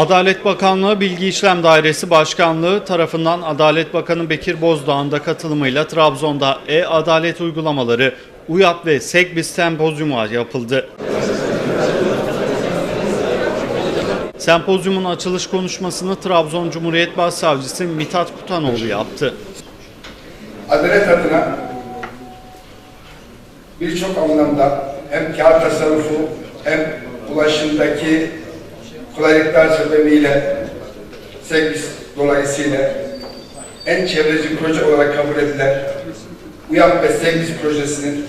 Adalet Bakanlığı Bilgi İşlem Dairesi Başkanlığı tarafından Adalet Bakanı Bekir Bozdağ'ın da katılımıyla Trabzon'da e-adalet uygulamaları UYAP ve SEGBİS sempozyumu yapıldı. Sempozyumun açılış konuşmasını Trabzon Cumhuriyet Başsavcısı Mithat Kutanoğlu yaptı. adalet adına birçok anlamda hem kağıt tasarrufu hem ulaşımdaki kolaylıklar sebebiyle servis dolayısıyla en çevreci proje olarak kabul edilen UYAP ve servis projesinin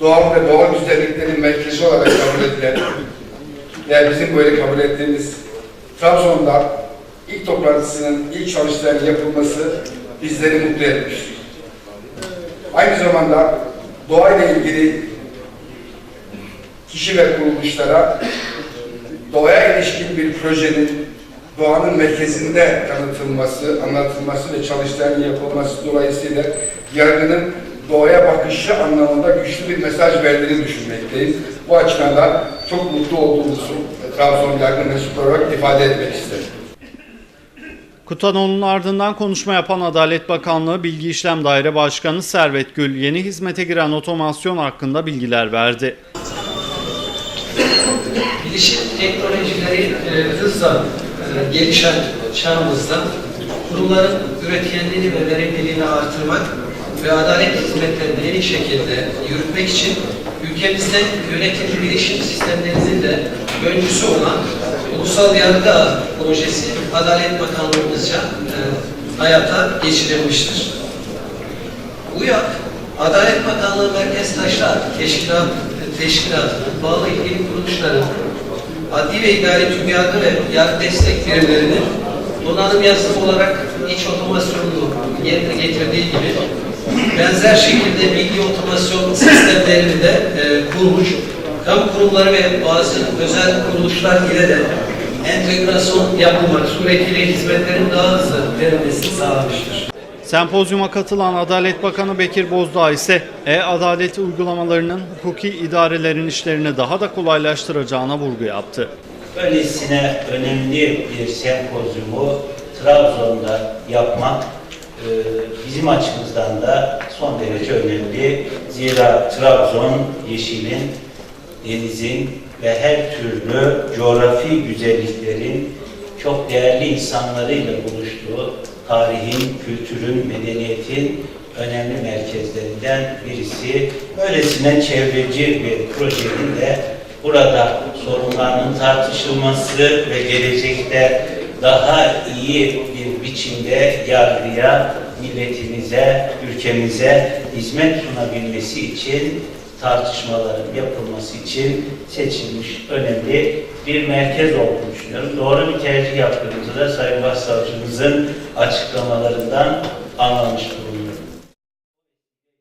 doğal ve doğal güzelliklerin merkezi olarak kabul edilen ve bizim böyle kabul ettiğimiz Trabzon'da ilk toplantısının ilk çalışmaların yapılması bizleri mutlu etmiştir. Aynı zamanda doğayla ilgili kişi ve kuruluşlara doğaya ilişkin bir projenin doğanın merkezinde tanıtılması, anlatılması ve çalışmaların yapılması dolayısıyla yargının doğaya bakışı anlamında güçlü bir mesaj verdiğini düşünmekteyiz. Bu açıdan da çok mutlu olduğumuzu Trabzon yargı mensubu olarak ifade etmek isterim. Kutanoğlu'nun ardından konuşma yapan Adalet Bakanlığı Bilgi İşlem Daire Başkanı Servet Gül yeni hizmete giren otomasyon hakkında bilgiler verdi. Bilişim teknolojileri e, hızla e, gelişen çağımızda kurumların üretkenliğini ve verimliliğini artırmak ve adalet hizmetlerini en iyi şekilde yürütmek için ülkemizde yönetim bilişim sistemlerinin de öncüsü olan Ulusal Yargı Ağı projesi Adalet Bakanlığımızca e, hayata geçirilmiştir. UYAP, Adalet Bakanlığı Merkez Taşra Teşkilat, Teşkilatı'nın bağlı ilgili kuruluşların adli ve idari tüm yargı ve yargı destek birimlerinin donanım yazılımı olarak iç otomasyonunu yerine getirdiği gibi benzer şekilde bilgi otomasyon sistemlerini de e, kurmuş, kamu kurumları ve bazı özel kuruluşlar ile de entegrasyon yapılmak suretiyle hizmetlerin daha hızlı verilmesini sağlamıştır. Sempozyuma katılan Adalet Bakanı Bekir Bozdağ ise e-adalet uygulamalarının hukuki idarelerin işlerini daha da kolaylaştıracağına vurgu yaptı. Böylesine önemli bir sempozyumu Trabzon'da yapmak e, bizim açımızdan da son derece önemli. Zira Trabzon yeşilin, denizin ve her türlü coğrafi güzelliklerin çok değerli insanlarıyla buluştuğu tarihin, kültürün, medeniyetin önemli merkezlerinden birisi. Böylesine çevreci bir projenin de burada sorunlarının tartışılması ve gelecekte daha iyi bir biçimde yargıya, milletimize, ülkemize hizmet sunabilmesi için tartışmaların yapılması için seçilmiş önemli bir merkez olduğunu düşünüyorum. Doğru bir tercih yaptığımızı da Sayın Başsavcımızın açıklamalarından anlamış durumdayız.